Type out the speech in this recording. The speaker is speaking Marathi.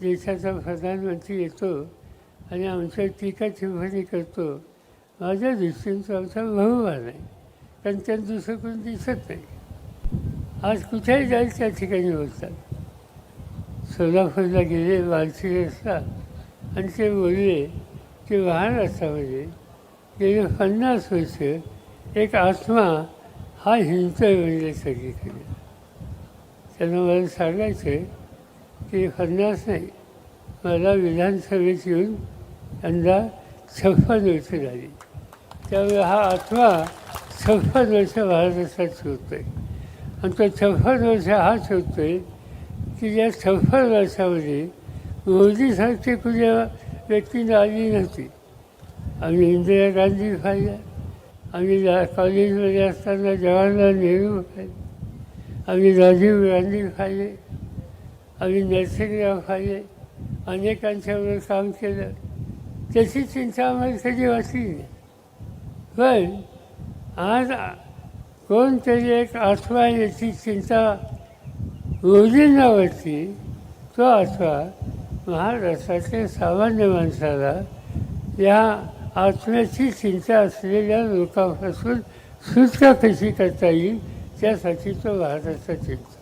देशाचा प्रधानमंत्री येतो आणि आमच्या टीका टिप्पणी करतो माझ्या दृष्टीने तो आमचा बहुमान आहे कारण त्यात दुसरं कोण दिसत नाही. आज कुठेही जाईल त्या ठिकाणी बोलतात. सोलापूरला गेले बालशी असतात आणि ते बोलले की वाहन गेले पन्नास वर्ष एक आत्मा हा हिंडतोय म्हणजे सगळीकडे. त्यांना मला सांगायचं आहे की पन्नास नाही. मला विधानसभेत येऊन यंदा छप्पन वर्ष झाली. त्यामुळे हा आत्मा छप्पन वर्ष महाराष्ट्रात आहे आणि तो छप्पन वर्ष हा शोधतो आहे की या छप्पन वर्षामध्ये मोदीसारखी कुण्या व्यक्तीने आली नव्हती. आम्ही इंदिरा गांधी पाहिल्या आम्ही कॉलेजमध्ये असताना जवाहरलाल नेहरू पाहिले. आम्ही राजीव गांधी पाहिले. आम्ही नरसिंहराव अनेकांच्यावर काम केलं. त्याची चिंता आम्हाला कधी वाटली नाही. पण आज कोणतरी एक आत्मा याची चिंता मोदींना वाटली. तो आत्मा महाराष्ट्रातल्या सामान्य माणसाला या आत्म्याची चिंता असलेल्या लोकांपासून सुटका कशी करता येईल त्यासाठी तो महाराष्ट्राचा चिंता